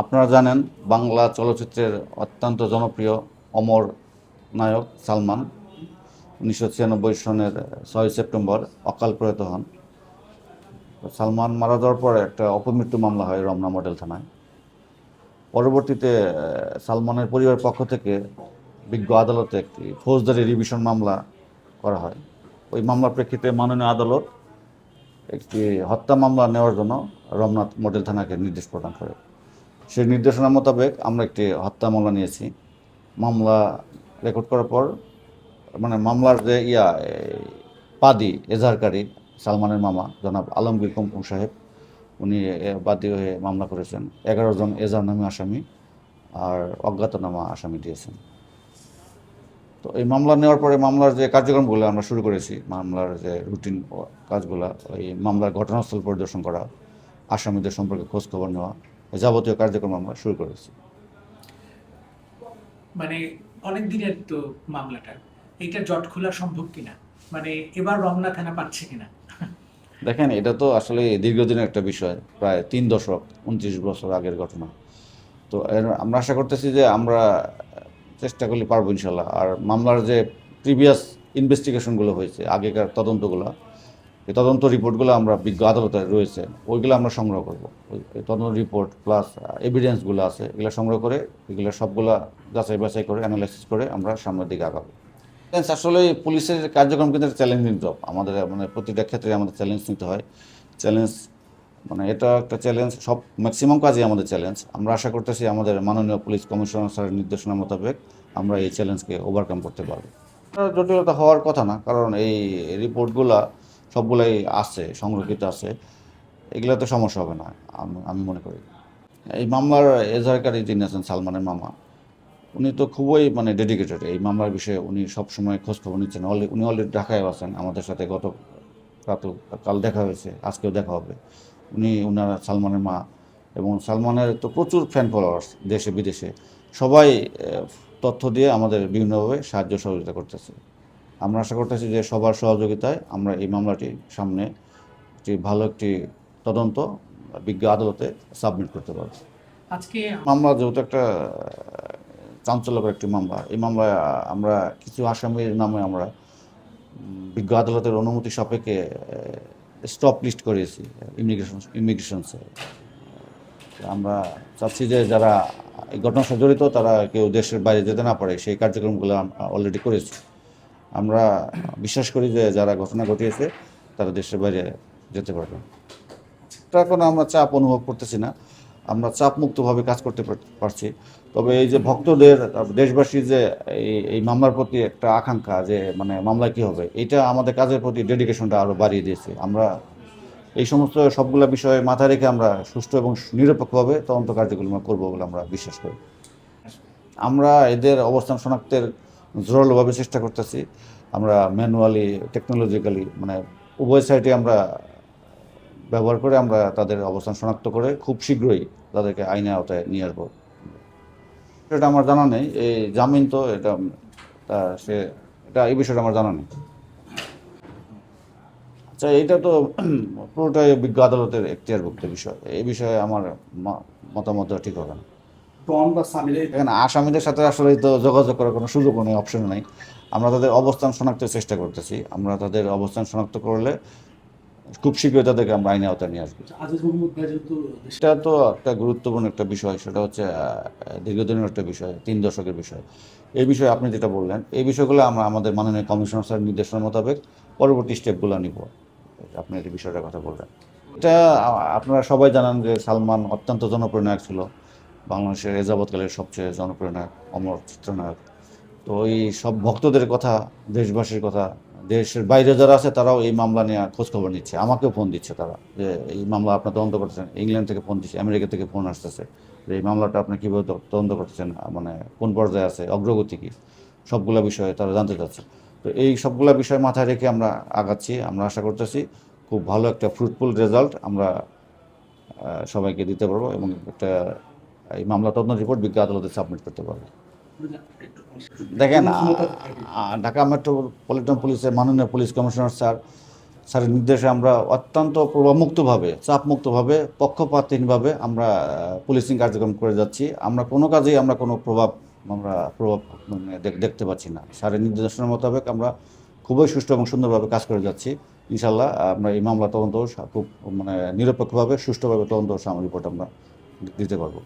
আপনারা জানেন বাংলা চলচ্চিত্রের অত্যন্ত জনপ্রিয় অমর নায়ক সালমান। উনিশশো ছিয়ানব্বই সনের ছয় সেপ্টেম্বর অকাল প্রয়াত হন। সালমান মারা যাওয়ার পরে একটা অপমৃত্যু মামলা হয় রমনা মডেল থানায়। পরবর্তীতে সালমানের পরিবারের পক্ষ থেকে বিজ্ঞ আদালতে একটি ফৌজদারি রিভিশন মামলা করা হয়। ওই মামলার প্রেক্ষিতে মাননীয় আদালত একটি হত্যা মামলা নেওয়ার জন্য রমনাথ মডেল থানাকে নির্দেশ প্রদান করে। সেই নির্দেশনা মোতাবেক আমরা একটি হত্যা মামলা নিয়েছি। মামলা রেকর্ড করার পর মানে মামলার যে ইয়া পাদি এজাহারকারী সালমানের মামা, জনাব আলমগীর কম্পম সাহেব, উনি বাদী হয়ে মামলা করেছেন। এগারো জন এজাহার নামে আসামি আর অজ্ঞাতনামা আসামি দিয়েছেন। তো এই মামলা নেওয়ার পরে মামলার যে কার্যক্রমগুলো আমরা শুরু করেছি মামলার যে রুটিন কাজগুলো এই মামলার ঘটনাস্থল পরিদর্শন করা আসামিদের সম্পর্কে খোঁজ খবর নেওয়া যাবতীয় কার্যক্রম আমরা শুরু করেছি। মানে অনেক দিনের তো মামলাটা এটা জট খোলা সম্ভব কিনা? মানে এবার রমনা থানা পাচ্ছে কিনা? দেখেন এটা তো আসলে দীর্ঘদিনের একটা বিষয় প্রায় তিন দশক উনত্রিশ বছর আগের ঘটনা। তো আমরা আশা করতেছি যে আমরা চেষ্টা করলে পারব ইনশাল্লাহ। আর মামলার যে প্রিভিয়াস ইনভেস্টিগেশনগুলো হয়েছে, আগেকার তদন্তগুলো, এই তদন্ত রিপোর্টগুলো আমরা বিজ্ঞ আদালতে রয়েছে, ওইগুলো আমরা সংগ্রহ করব। ওই তদন্ত রিপোর্ট প্লাস এভিডেন্সগুলো আছে, এগুলো সংগ্রহ করে, এগুলো সবগুলা যাচাই বাছাই করে অ্যানালাইসিস করে আমরা সামনের দিকে আগাবো। আসলে পুলিশের কার্যক্রম কিন্তু চ্যালেঞ্জিং জব আমাদের মানে প্রতিটা ক্ষেত্রে আমাদের চ্যালেঞ্জ নিতে হয়। চ্যালেঞ্জ মানে এটা একটা চ্যালেঞ্জ সব ম্যাক্সিমাম কাজই আমাদের চ্যালেঞ্জ আমরা আশা করতেছি আমাদের মাননীয় পুলিশ কমিশনার স্যারের নির্দেশনা মোতাবেক আমরা এই চ্যালেঞ্জকে ওভারকাম করতে পারব। জটিলতা হওয়ার কথা না, কারণ এই রিপোর্টগুলা সবগুলাই আছে, সংরক্ষিত আছে। এগুলোতে সমস্যা হবে না, আমি মনে করি। এই মামলার এজাহারকারী যিনি আছেন, সালমানের মামা, উনি তো খুবই মানে ডেডিকেটেড এই মামলার বিষয়ে উনি সবসময় খোঁজখবর নিচ্ছেন। উনি অলরেডি ঢাকায় আছেন, আমাদের সাথে গত রাত কাল দেখা হয়েছে, আজকেও দেখা হবে। উনি ওনারা সালমানের মা এবং সালমানের তো প্রচুর ফ্যান ফলোয়ার্স দেশে বিদেশে। সবাই তথ্য দিয়ে আমাদের বিভিন্নভাবে সাহায্য সহযোগিতা করতেছে। আমরা আশা করতেছি যে সবার সহযোগিতায় আমরা এই মামলাটি সামনে একটি ভালো একটি তদন্ত বিজ্ঞ আদালতে সাবমিট করতে পারব। আজকে মামলা যেহেতু একটা চাঞ্চল্যকর একটি মামলা এই মামলায় আমরা কিছু আসামির নামে আমরা বিজ্ঞ আদালতের অনুমতি সাপেক্ষে স্টপ লিস্ট করেছি ইমিগ্রেশন ইমিগ্রেশনসে আমরা চাচ্ছি যে যারা এই ঘটনার সাথে জড়িত, তারা কেউ দেশের বাইরে যেতে না পারে, সেই কার্যক্রমগুলো অলরেডি করেছি। আমরা বিশ্বাস করি যে যারা ঘটনা ঘটিয়েছে, তারা দেশের বাইরে যেতে পারবে। তার কোনো আমরা চাপ অনুভব করতেছি না। আমরা চাপমুক্তভাবে কাজ করতে পারছি। তবে এই যে ভক্তদের দেশবাসীর যে এই মামলার প্রতি একটা আকাঙ্ক্ষা যে মানে মামলায় কী হবে, এটা আমাদের কাজের প্রতি ডেডিকেশনটা আরও বাড়িয়ে দিয়েছে। আমরা এই সমস্ত সবগুলা বিষয়ে মাথায় রেখে আমরা সুষ্ঠু এবং নিরপেক্ষভাবে তদন্ত কার্যক্রম করব বলে আমরা বিশ্বাস করি। আমরা এদের অবস্থান শনাক্তের জোরালোভাবে চেষ্টা করতেছি। আমরা ম্যানুয়ালি টেকনোলজিক্যালি মানে উভয় সাইডে আমরা ব্যবহার করে আমরা তাদের অবস্থান শনাক্ত করে খুব শীঘ্রই তাদেরকে আইনের আওতায় নিয়ে আসব। এটা আমার জানা নেই। এই জামিন তো এটা তা সে এটা এই বিষয়টা আমার জানা নেই। আচ্ছা এইটা তো পুরোটাই বিজ্ঞ আদালতের এখতিয়ারভুক্ত বিষয়। এই বিষয়ে আমার মতামত ঠিক হবে না। এখানে আসামিদের সাথে আসলে তো যোগাযোগ করার কোনো সুযোগ নেই অপশন নেই। আমরা তাদের অবস্থান শনাক্তের চেষ্টা করতেছি। আমরা তাদের অবস্থান শনাক্ত করলে খুব শীঘ্রই তাদেরকে আমরা আইনে আওতায় নিয়ে আসব। দেশে সেটা তো একটা গুরুত্বপূর্ণ একটা বিষয় সেটা হচ্ছে দীর্ঘদিনের একটা বিষয় তিন দশকের বিষয়। এই বিষয়ে আপনি যেটা বললেন এই বিষয়গুলো আমরা আমাদের মাননীয় কমিশনার স্যার নির্দেশনা মোতাবেক পরবর্তী স্টেপগুলো নিব। আপনি এই বিষয়টার কথা বললেন। এটা আপনারা সবাই জানান যে সালমান অত্যন্ত জনপ্রিয় নায়ক ছিল। বাংলাদেশের এ যাবৎকালের সবচেয়ে জনপ্রিয় নায়ক অমর চিত্রনায়ক। তো এই সব ভক্তদের কথা দেশবাসীর কথা দেশের বাইরে যারা আছে, তারাও এই মামলা নিয়ে খোঁজখবর নিচ্ছে। আমাকেও ফোন দিচ্ছে তারা যে এই মামলা আপনার তদন্ত করতেছেন, ইংল্যান্ড থেকে ফোন দিচ্ছে, আমেরিকা থেকে ফোন আসতেছে যে এই মামলাটা আপনি কীভাবে তদন্ত করতেছেন মানে কোন পর্যায়ে আছে, অগ্রগতি কী, সবগুলা বিষয়ে তারা জানতে চাচ্ছে। তো এই সবগুলো বিষয় মাথায় রেখে আমরা আগাচ্ছি, আমরা আশা করতেছি খুব ভালো একটা ফ্রুটফুল রেজাল্ট আমরা সবাইকে দিতে পারব এবং একটা, এই মামলা তদন্ত রিপোর্ট বিজ্ঞ আদালতে সাবমিট করতে পারব। দেখেন ঢাকা মেট্রোপলিটন পুলিশের মাননীয় পুলিশ কমিশনার স্যার স্যারের নির্দেশে আমরা অত্যন্ত প্রভাবমুক্তভাবে চাপমুক্তভাবে পক্ষপাতহীনভাবে আমরা পুলিশিং কার্যক্রম করে যাচ্ছি। আমরা কোনো কাজেই আমরা কোনো প্রভাব আমরা প্রভাব মানে দেখতে পাচ্ছি না। স্যারের নির্দেশনা মোতাবেক আমরা খুবই সুষ্ঠু এবং সুন্দরভাবে কাজ করে যাচ্ছি। ইনশাল্লাহ আমরা এই মামলা তদন্ত খুব মানে নিরপেক্ষভাবে সুষ্ঠুভাবে তদন্ত সাময়িক রিপোর্ট আমরা দিতে পারব।